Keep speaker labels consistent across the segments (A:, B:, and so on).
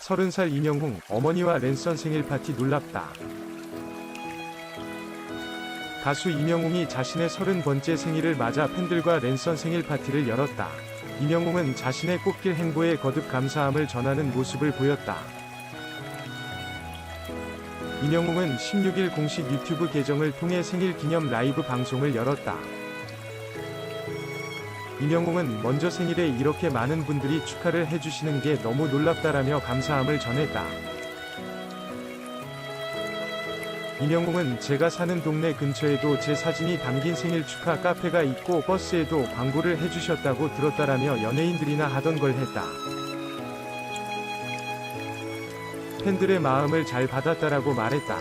A: 30살 임영웅 어머니와 랜선 생일 파티 놀랍다. 가수 임영웅이 자신의 30번째 생일을 맞아 팬들과 랜선 생일 파티를 열었다. 임영웅은 자신의 꽃길 행보에 거듭 감사함을 전하는 모습을 보였다. 임영웅은 16일 공식 유튜브 계정을 통해 생일 기념 라이브 방송을 열었다. 임영웅은 먼저 생일에 이렇게 많은 분들이 축하를 해주시는 게 너무 놀랍다라며 감사함을 전했다. 임영웅은 제가 사는 동네 근처에도 제 사진이 담긴 생일 축하 카페가 있고 버스에도 광고를 해주셨다고 들었다라며 연예인들이나 하던 걸 했다. 팬들의 마음을 잘 받았다라고 말했다.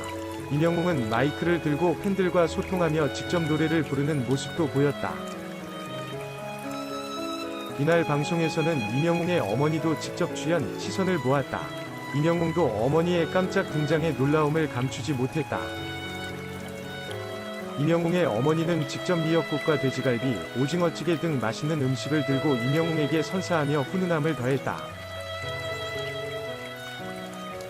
A: 임영웅은 마이크를 들고 팬들과 소통하며 직접 노래를 부르는 모습도 보였다. 이날 방송에서는 임영웅의 어머니도 직접 출연, 시선을 모았다. 임영웅도 어머니의 깜짝 등장에 놀라움을 감추지 못했다. 임영웅의 어머니는 직접 미역국과 돼지갈비, 오징어찌개 등 맛있는 음식을 들고 임영웅에게 선사하며 훈훈함을 더했다.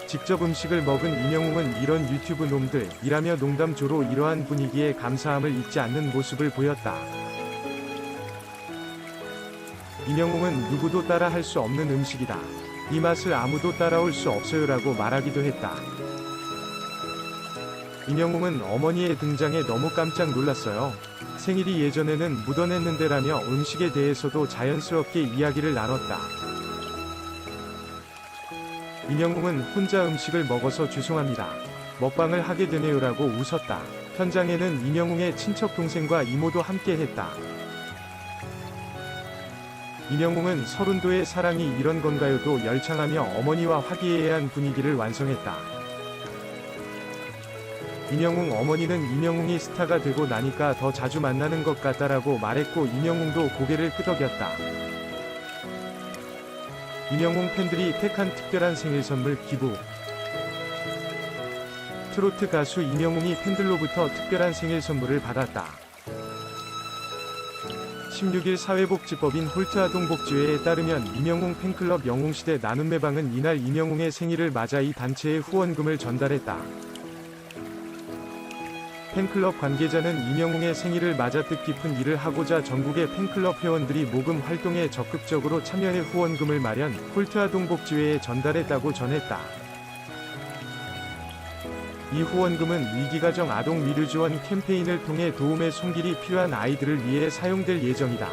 A: 직접 음식을 먹은 임영웅은 이런 유튜브 놈들, 이라며 농담조로 이러한 분위기에 감사함을 잊지 않는 모습을 보였다. 임영웅은 누구도 따라 할 수 없는 음식이다. 이 맛을 아무도 따라올 수 없어요라고 말하기도 했다. 임영웅은 어머니의 등장에 너무 깜짝 놀랐어요. 생일이 예전에는 묻어냈는데라며 음식에 대해서도 자연스럽게 이야기를 나눴다. 임영웅은 혼자 음식을 먹어서 죄송합니다. 먹방을 하게 되네요라고 웃었다. 현장에는 임영웅의 친척 동생과 이모도 함께 했다. 임영웅은 서른도의 사랑이 이런 건가요도 열창하며 어머니와 화기애애한 분위기를 완성했다. 임영웅 어머니는 임영웅이 스타가 되고 나니까 더 자주 만나는 것 같다라고 말했고 임영웅도 고개를 끄덕였다. 임영웅 팬들이 택한 특별한 생일 선물 기부. 트로트 가수 임영웅이 팬들로부터 특별한 생일 선물을 받았다. 16일 사회복지법인 홀트아동복지회에 따르면 임영웅 팬클럽 영웅시대 나눔매방은 이날 임영웅의 생일을 맞아 이 단체에 후원금을 전달했다. 팬클럽 관계자는 임영웅의 생일을 맞아 뜻깊은 일을 하고자 전국의 팬클럽 회원들이 모금 활동에 적극적으로 참여해 후원금을 마련, 홀트아동복지회에 전달했다고 전했다. 이 후원금은 위기가정 아동 미르 지원 캠페인을 통해 도움의 손길이 필요한 아이들을 위해 사용될 예정이다.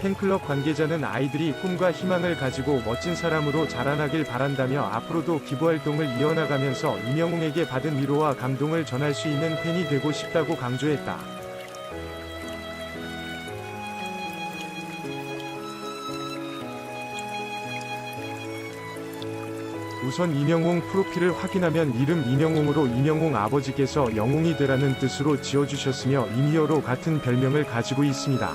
A: 팬클럽 관계자는 아이들이 꿈과 희망을 가지고 멋진 사람으로 자라나길 바란다며 앞으로도 기부활동을 이어나가면서 임영웅에게 받은 위로와 감동을 전할 수 있는 팬이 되고 싶다고 강조했다. 우선 임영웅 프로필을 확인하면 이름 임영웅으로 임영웅 아버지께서 영웅이 되라는 뜻으로 지어주셨으며 임희어로 같은 별명을 가지고 있습니다.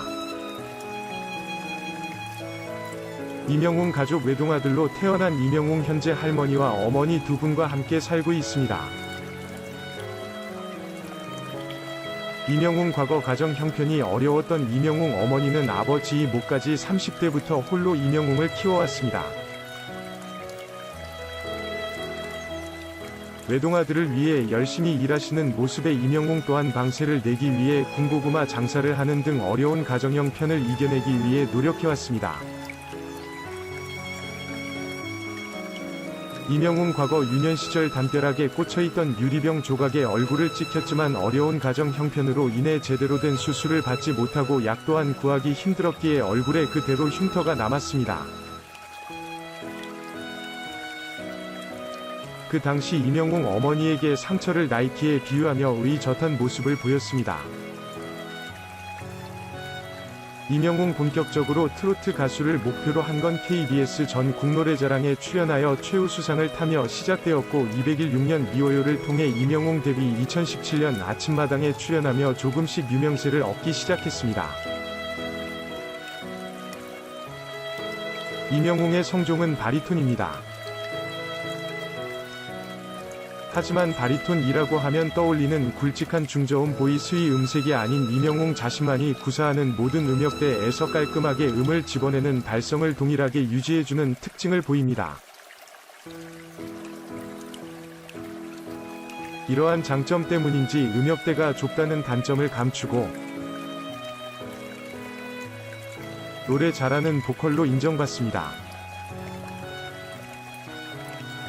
A: 임영웅 가족 외동아들로 태어난 임영웅 현재 할머니와 어머니 두 분과 함께 살고 있습니다. 임영웅 과거 가정 형편이 어려웠던 임영웅 어머니는 아버지 목까지 30대부터 홀로 임영웅을 키워왔습니다. 외동아들을 위해 열심히 일하시는 모습에 임영웅 또한 방세를 내기 위해 군고구마 장사를 하는 등 어려운 가정 형편을 이겨내기 위해 노력해왔습니다. 임영웅 과거 유년 시절 담벼락에 꽂혀있던 유리병 조각에 얼굴을 찍혔지만 어려운 가정 형편으로 인해 제대로 된 수술을 받지 못하고 약 또한 구하기 힘들었기에 얼굴에 그대로 흉터가 남았습니다. 그 당시 임영웅 어머니에게 상처를 나이키에 비유하며 의젓한 모습을 보였습니다. 임영웅 본격적으로 트로트 가수를 목표로 한 건 KBS 전 국노래자랑에 출연하여 최우수상을 타며 시작되었고 200일 6년 미워요를 통해 임영웅 데뷔 2017년 아침마당에 출연하며 조금씩 유명세를 얻기 시작했습니다. 임영웅의 성종은 바리톤입니다. 하지만 바리톤이라고 하면 떠올리는 굵직한 중저음 보이 스위 음색이 아닌 이명웅 자신만이 구사하는 모든 음역대에서 깔끔하게 음을 집어내는 발성을 동일하게 유지해주는 특징을 보입니다. 이러한 장점 때문인지 음역대가 좁다는 단점을 감추고 노래 잘하는 보컬로 인정받습니다.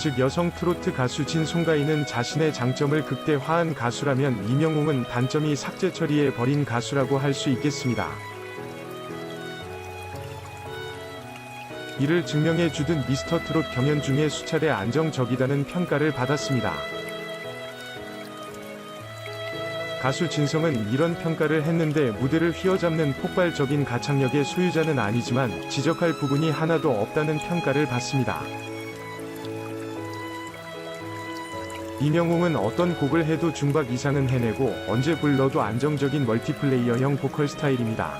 A: 즉 여성 트로트 가수 진송가인은 자신의 장점을 극대화한 가수라면 이명웅은 단점이 삭제 처리해 버린 가수라고 할 수 있겠습니다. 이를 증명해 주듯 미스터 트롯 경연 중에 수차례 안정적이다는 평가를 받았습니다. 가수 진성은 이런 평가를 했는데 무대를 휘어잡는 폭발적인 가창력의 소유자는 아니지만 지적할 부분이 하나도 없다는 평가를 받습니다. 이명웅은 어떤 곡을 해도 중박 이상은 해내고 언제 불러도 안정적인 멀티플레이어형 보컬 스타일입니다.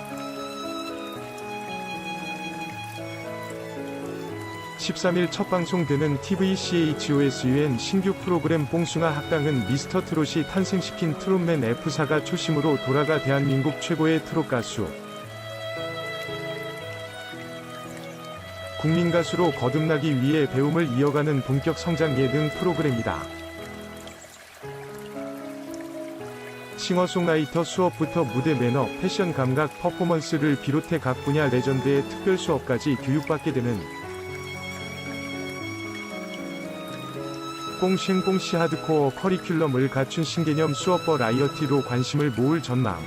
A: 13일 첫 방송되는 TVCHOSUN 신규 프로그램 뽕숭아 학당은 미스터 트롯이 탄생시킨 트롯맨 F4가 초심으로 돌아가 대한민국 최고의 트롯 가수 국민 가수로 거듭나기 위해 배움을 이어가는 본격 성장 예능 프로그램이다. 싱어송라이터 수업부터 무대 매너, 패션 감각, 퍼포먼스를 비롯해 각 분야 레전드의 특별 수업까지 교육받게 되는 꽁싱꽁시 하드코어 커리큘럼을 갖춘 신개념 수업 버 라이어티로 관심을 모을 전망.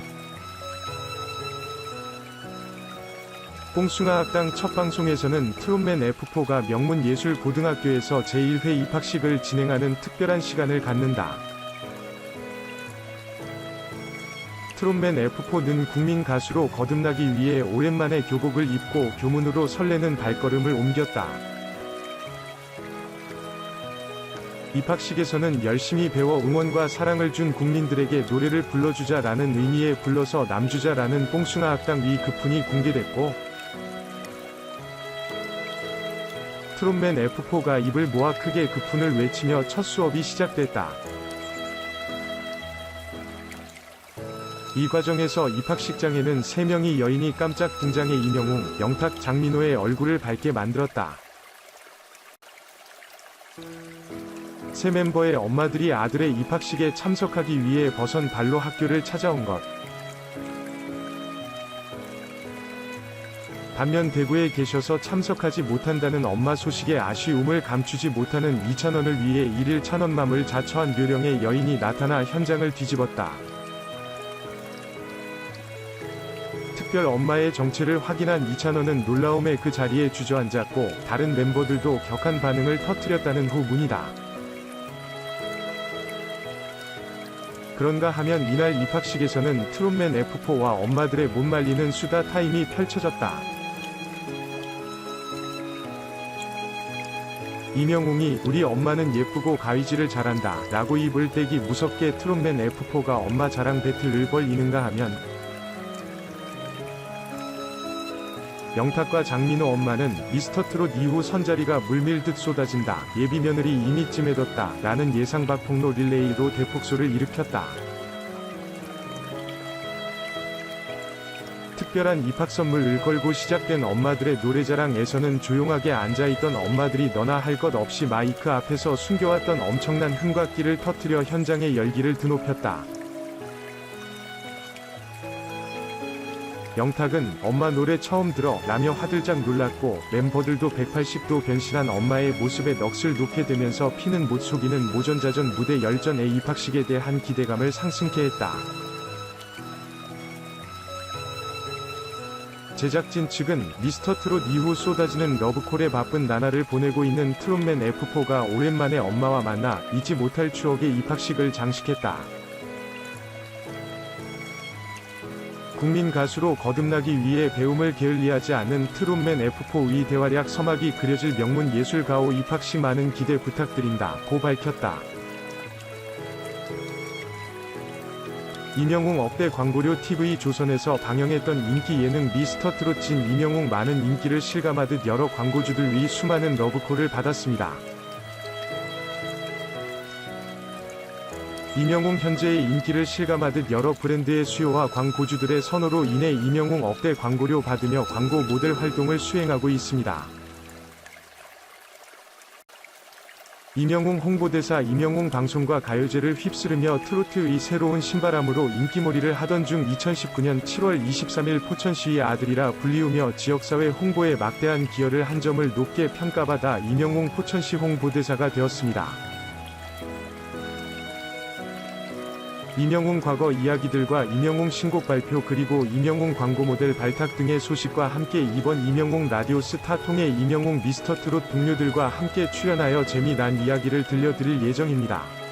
A: 꽁숭아 학당 첫 방송에서는 트롯맨 F4가 명문 예술 고등학교에서 제1회 입학식을 진행하는 특별한 시간을 갖는다. 트롯맨 F4는 국민 가수로 거듭나기 위해 오랜만에 교복을 입고 교문으로 설레는 발걸음을 옮겼다. 입학식에서는 열심히 배워 응원과 사랑을 준 국민들에게 노래를 불러주자라는 의미에 불러서 남주자라는 뽕숭아 학당 위 급훈이 공개됐고 트롯맨 F4가 입을 모아 크게 급훈을 외치며 첫 수업이 시작됐다. 이 과정에서 입학식 장에는 3명의 여인이 깜짝 등장해 이명웅, 영탁, 장민호의 얼굴을 밝게 만들었다. 새 멤버의 엄마들이 아들의 입학식에 참석하기 위해 버선 발로 학교를 찾아온 것. 반면 대구에 계셔서 참석하지 못한다는 엄마 소식에 아쉬움을 감추지 못하는 2천원을 위해 일일 천원맘을 자처한 묘령의 여인이 나타나 현장을 뒤집었다. 특별 엄마의 정체를 확인한 이찬원은 놀라움에 그 자리에 주저앉았고 다른 멤버들도 격한 반응을 터뜨렸다는 후문이다. 그런가 하면 이날 입학식에서는 트롯맨 F4와 엄마들의 못 말리는 수다 타임이 펼쳐졌다. 이명웅이 우리 엄마는 예쁘고 가위질을 잘한다 라고 입을 떼기 무섭게 트롯맨 F4가 엄마 자랑 배틀을 벌이는가 하면 영탁과 장민호 엄마는 미스터 트롯 이후 선자리가 물밀듯 쏟아진다. 예비 며느리 이미쯤 해뒀다. 라는 예상 밖 폭로 릴레이로 대폭소를 일으켰다. 특별한 입학 선물을 걸고 시작된 엄마들의 노래자랑에서는 조용하게 앉아있던 엄마들이 너나 할 것 없이 마이크 앞에서 숨겨왔던 엄청난 흥곽기를 터뜨려 현장의 열기를 드높였다. 영탁은 엄마 노래 처음 들어 라며 화들짝 놀랐고 멤버들도 180도 변신한 엄마의 모습에 넋을 놓게 되면서 피는 못 속이는 모전자전 무대 열전의 입학식에 대한 기대감을 상승케 했다. 제작진 측은 미스터 트롯 이후 쏟아지는 러브콜에 바쁜 나날을 보내고 있는 트롯맨 F4가 오랜만에 엄마와 만나 잊지 못할 추억의 입학식을 장식했다. 국민 가수로 거듭나기 위해 배움을 게을리하지 않는 트롯맨 F4 의 대활약 서막이 그려질 명문 예술가오 입학식 많은 기대 부탁드린다 고 밝혔다. 이명웅 억대 광고료 TV 조선에서 방영했던 인기 예능 미스터 트롯 진 이명웅 많은 인기를 실감하듯 여러 광고주들 위 수많은 러브콜을 받았습니다. 이명웅 현재의 인기를 실감하듯 여러 브랜드의 수요와 광고주들의 선호로 인해 이명웅 억대 광고료 받으며 광고 모델 활동을 수행하고 있습니다. 이명웅 홍보대사 이명웅 방송과 가요제를 휩쓸으며 트로트의 새로운 신바람으로 인기몰이를 하던 중 2019년 7월 23일 포천시의 아들이라 불리우며 지역사회 홍보에 막대한 기여를 한 점을 높게 평가받아 이명웅 포천시 홍보대사가 되었습니다. 이명웅 과거 이야기들과 이명웅 신곡 발표 그리고 이명웅 광고 모델 발탁 등의 소식과 함께 이번 이명웅 라디오 스타 통해 이명웅 미스터 트롯 동료들과 함께 출연하여 재미난 이야기를 들려드릴 예정입니다.